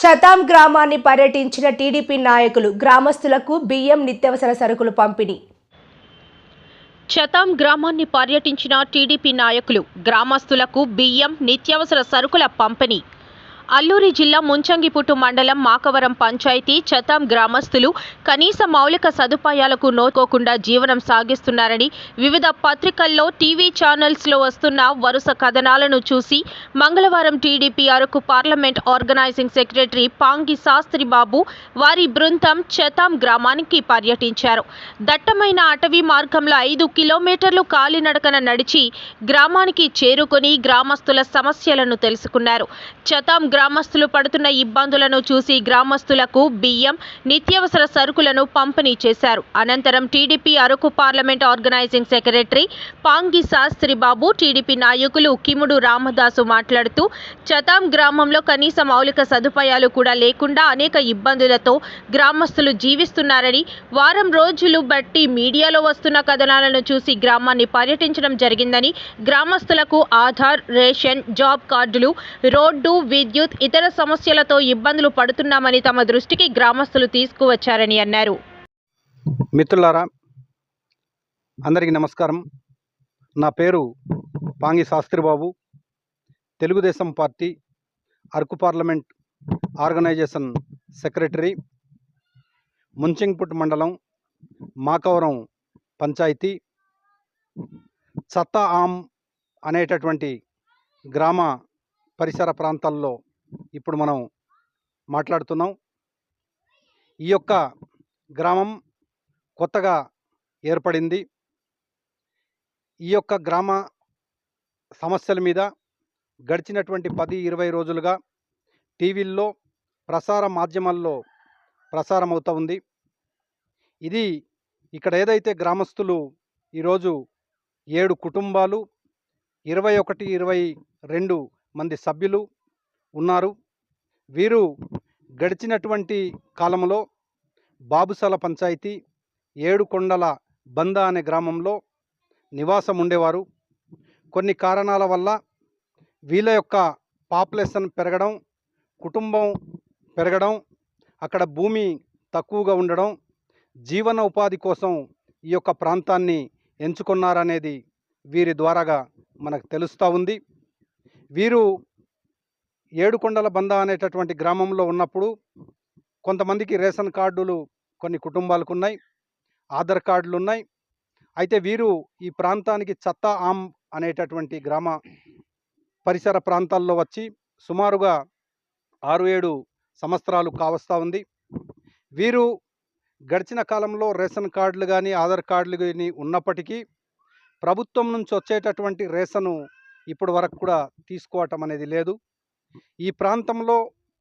చతాం గ్రామాన్ని పర్యటించిన టీడీపీ నాయకులు గ్రామస్తులకు బియ్యం నిత్యావసర సరుకులు పంపిణీ. చతాం గ్రామాన్ని పర్యటించిన టీడీపీ నాయకులు గ్రామస్తులకు బియ్యం నిత్యావసర సరుకుల పంపిణీ. అల్లూరి జిల్లా ముంచంగిపుట్టు మండలం మాకవరం పంచాయతీ చతాం గ్రామస్తులు కనీస మౌలిక సదుపాయాలకు నోకోకుండా జీవనం సాగిస్తున్నారని వివిధ పత్రికల్లో టీవీ ఛానల్స్లో వస్తున్న వరుస కథనాలను చూసి మంగళవారం TDP Araku parliament organising secretary Pangi Shastri Babu వారి బృందం చతాం గ్రామానికి పర్యటించారు. దట్టమైన అటవీ మార్గంలో ఐదు కిలోమీటర్లు కాలినడకన నడిచి గ్రామానికి చేరుకొని గ్రామస్తుల సమస్యలను తెలుసుకున్నారు. చతాం గ్రామస్తులు పడుతున్న ఇబ్బందులను చూసి గ్రామస్తులకు బియ్యం నిత్యావసర సరుకులను పంపిణీ చేశారు. అనంతరం TDP Araku parliament organising secretary Pangi Shastri Babu TDP నాయకులు కిముడు రామదాసు మాట్లాడుతూ చతాం గ్రామంలో కనీస మౌలిక సదుపాయాలు కూడా లేకుండా అనేక ఇబ్బందులతో గ్రామస్తులు జీవిస్తున్నారని వారం రోజులు బట్టి మీడియాలో వస్తున్న కథనాలను చూసి గ్రామాన్ని పర్యటించడం జరిగిందని గ్రామస్తులకు ఆధార్ రేషన్ జాబ్ కార్డులు రోడ్డు విద్యుత్ ఇతర సమస్యలతో ఇబ్బందులు పడుతున్నామని తమ దృష్టికి గ్రామస్తులు తీసుకువచ్చారని అన్నారు. మిత్రులారా అందరికీ నమస్కారం. నా పేరు Pangi Shastribabu. Telugu Desam party Araku parliament organisation secretary Munchingput మండలం మాకవరం పంచాయతీ. చత్తా ఆమ్ అనేటటువంటి గ్రామ పరిసర ప్రాంతాల్లో ఇప్పుడు మనం మాట్లాడుతున్నాం. ఈ యొక్క గ్రామం కొత్తగా ఏర్పడింది. ఈ యొక్క గ్రామ సమస్యల మీద గడిచినటువంటి పది ఇరవై రోజులుగా టీవీల్లో ప్రసార మాధ్యమాల్లో ప్రసారం అవుతూ ఉంది. ఇది ఇక్కడ ఏదైతే గ్రామస్తులు ఈరోజు ఏడు కుటుంబాలు ఇరవై ఒకటి ఇరవై రెండు మంది సభ్యులు ఉన్నారు. వీరు గడిచినటువంటి కాలంలో బాబుసాల పంచాయతీ ఏడుకొండల బంద అనే గ్రామంలో నివాసం ఉండేవారు కొన్ని కారణాల వల్ల వీళ్ళ యొక్క పాపులేషన్ పెరగడం కుటుంబం పెరగడం అక్కడ భూమి తక్కువగా ఉండడం జీవన ఉపాధి కోసం ఈ యొక్క ప్రాంతాన్ని ఎంచుకున్నారనేది వీరి ద్వారాగా మనకు తెలుస్తూ ఉంది. వీరు ఏడుకొండల బంద అనేటటువంటి గ్రామంలో ఉన్నప్పుడు కొంతమందికి రేషన్ కార్డులు కొన్ని కుటుంబాలకు ఉన్నాయి ఆధార్ కార్డులు ఉన్నాయి అయితే వీరు ఈ ప్రాంతానికి చత్తా ఆమ్ అనేటటువంటి గ్రామ పరిసర ప్రాంతాల్లో వచ్చి సుమారుగా ఆరు ఏడు సంవత్సరాలు కావస్తూ ఉంది. వీరు గడిచిన కాలంలో రేషన్ కార్డులు కానీ ఆధార్ కార్డులు కానీ ఉన్నప్పటికీ ప్రభుత్వం నుంచి వచ్చేటటువంటి రేషను ఇప్పటి వరకు కూడా తీసుకోవటం అనేది లేదు. ఈ ప్రాంతంలో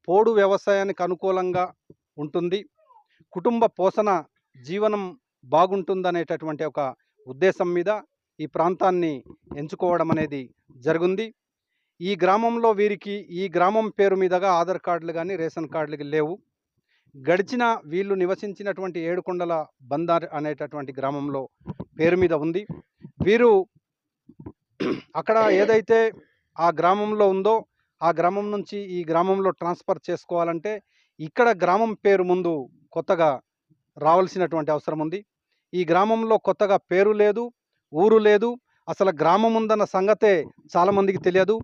పోడు వ్యవసాయానికి అనుకూలంగా ఉంటుంది. కుటుంబ పోషణ జీవనం బాగుంటుందనేటటువంటి ఒక ఉద్దేశం మీద ఈ ప్రాంతాన్ని ఎంచుకోవడం అనేది జరిగింది. ఈ గ్రామంలో వీరికి ఈ గ్రామం పేరు మీదుగా ఆధార్ కార్డులు కానీ రేషన్ కార్డులు లేవు. గడిచిన వీళ్ళు నివసించినటువంటి ఏడుకొండల బందార్ అనేటటువంటి గ్రామంలో పేరు మీద ఉంది. వీరు అక్కడ ఏదైతే ఆ గ్రామంలో ఉందో ఆ గ్రామం నుంచి ఈ గ్రామంలో ట్రాన్స్ఫర్ చేసుకోవాలంటే ఇక్కడ గ్రామం పేరు ముందు కొత్తగా రావాల్సినటువంటి అవసరం ఉంది. ఈ గ్రామంలో కొత్తగా పేరు లేదు ఊరు లేదు అసలు గ్రామం ఉందన్న సంగతే చాలామందికి తెలియదు.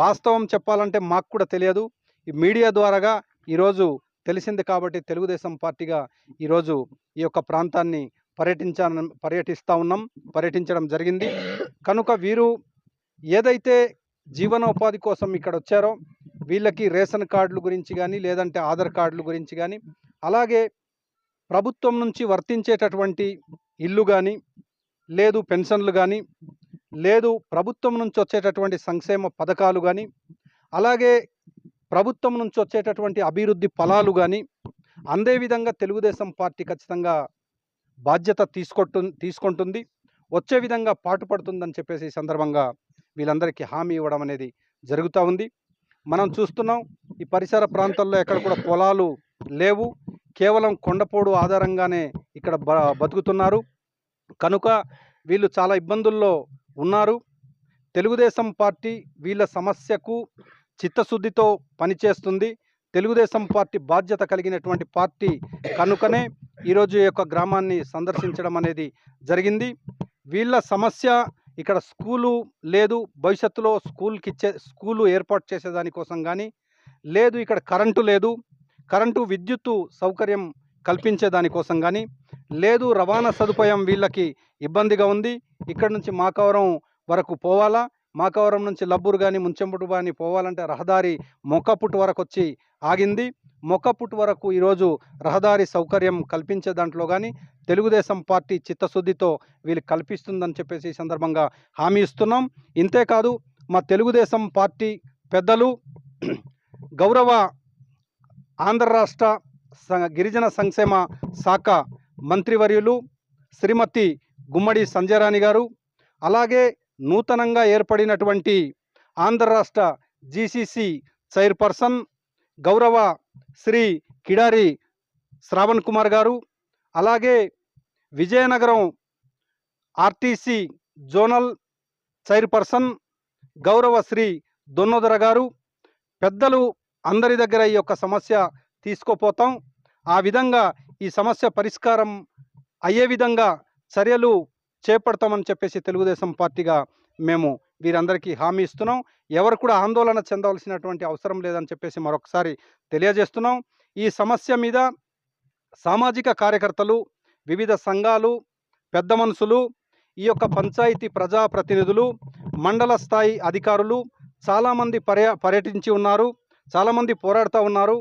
వాస్తవం చెప్పాలంటే మాకు కూడా తెలియదు. ఈ మీడియా ద్వారాగా ఈరోజు తెలిసింది కాబట్టి తెలుగుదేశం పార్టీగా ఈరోజు ఈ యొక్క ప్రాంతాన్ని పర్యటించా పర్యటిస్తూ ఉన్నాం పర్యటించడం జరిగింది. కనుక వీరు ఏదైతే జీవనోపాధి కోసం ఇక్కడ వచ్చారో వీళ్ళకి రేషన్ కార్డుల గురించి కానీ లేదంటే ఆధార్ కార్డుల గురించి కానీ అలాగే ప్రభుత్వం నుంచి వర్తించేటటువంటి ఇల్లు కానీ లేదు పెన్షన్లు కానీ లేదు ప్రభుత్వం నుంచి వచ్చేటటువంటి సంక్షేమ పథకాలు కానీ అలాగే ప్రభుత్వం నుంచి వచ్చేటటువంటి అభివృద్ధి ఫలాలు కానీ అందే విధంగా తెలుగుదేశం పార్టీ ఖచ్చితంగా బాధ్యత తీసుకొట్టు తీసుకుంటుంది వచ్చే విధంగా పాటుపడుతుందని చెప్పేసి ఈ సందర్భంగా వీళ్ళందరికీ హామీ ఇవ్వడం అనేది జరుగుతూ ఉంది. మనం చూస్తున్నాం ఈ పరిసర ప్రాంతాల్లో ఎక్కడ కూడా పొలాలు లేవు. కేవలం కొండపోడు ఆధారంగానే ఇక్కడ బ బతుకుతున్నారు. కనుక వీళ్ళు చాలా ఇబ్బందుల్లో ఉన్నారు. తెలుగుదేశం పార్టీ వీళ్ళ సమస్యకు చిత్తశుద్ధితో పనిచేస్తుంది. తెలుగుదేశం పార్టీ బాధ్యత కలిగినటువంటి పార్టీ కనుకనే ఈరోజు యొక్క గ్రామాన్ని సందర్శించడం అనేది జరిగింది. వీళ్ళ సమస్య ఇక్కడ స్కూలు లేదు భవిష్యత్తులో స్కూల్కి ఇచ్చే స్కూలు ఏర్పాటు చేసేదానికోసం కానీ లేదు ఇక్కడ కరెంటు లేదు కరెంటు విద్యుత్తు సౌకర్యం కల్పించే దానికోసం కానీ లేదు రవాణా సదుపాయం వీళ్ళకి ఇబ్బందిగా ఉంది. ఇక్కడ నుంచి మాకవరం వరకు పోవాలా? మాకవరం నుంచి లబ్బూరు కానీ ముంచెంపుటు కానీ పోవాలంటే రహదారి మొక్కపుట్టు వరకు వచ్చి ఆగింది. మొక్కపుట్టు వరకు ఈరోజు రహదారి సౌకర్యం కల్పించే దాంట్లో కానీ తెలుగుదేశం పార్టీ చిత్తశుద్ధితో వీళ్ళు కల్పిస్తుందని చెప్పేసి ఈ సందర్భంగా హామీ ఇస్తున్నాం. ఇంతేకాదు మా తెలుగుదేశం పార్టీ పెద్దలు గౌరవ ఆంధ్ర రాష్ట్ర గిరిజన సంక్షేమ శాఖ మంత్రివర్యులు శ్రీమతి గుమ్మడి సంజయరాణి గారు అలాగే నూతనంగా ఏర్పడినటువంటి ఆంధ్ర రాష్ట్ర జీసీసీ చైర్పర్సన్ గౌరవ శ్రీ కిడారి శ్రావణ్ కుమార్ గారు అలాగే విజయనగరం ఆర్టీసీ జోనల్ చైర్పర్సన్ గౌరవ శ్రీ దొన్నోదర గారు. పెద్దలు అందరి దగ్గర ఈ యొక్క సమస్య తీసుకోపోతాం. ఆ విధంగా ఈ సమస్య పరిష్కారం అయ్యే విధంగా చర్యలు చేపడతామని చెప్పేసి తెలుగుదేశం పార్టీగా మేము వీరందరికీ హామీ ఇస్తున్నాం. ఎవరు కూడా ఆందోళన చెందవలసినటువంటి అవసరం లేదని చెప్పేసి మరొకసారి తెలియజేస్తున్నాం. ఈ సమస్య మీద సామాజిక కార్యకర్తలు వివిధ సంఘాలు పెద్ద మనుషులు ఈ యొక్క పంచాయతీ ప్రజాప్రతినిధులు మండల స్థాయి అధికారులు చాలామంది పర్య పర్యటించి ఉన్నారు. చాలామంది పోరాడుతూ ఉన్నారు.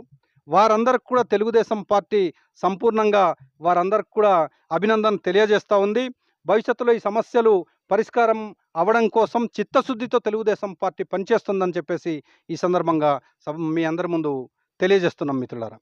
వారందరికి కూడా తెలుగుదేశం పార్టీ సంపూర్ణంగా వారందరికి కూడా అభినందన తెలియజేస్తూ ఉంది. భవిష్యత్తులో ఈ సమస్యలు పరిష్కారం అవడం కోసం చిత్తశుద్ధితో తెలుగుదేశం పార్టీ పనిచేస్తుందని చెప్పేసి ఈ సందర్భంగా మీ అందరి ముందు తెలియజేస్తున్నాం మిత్రులారా.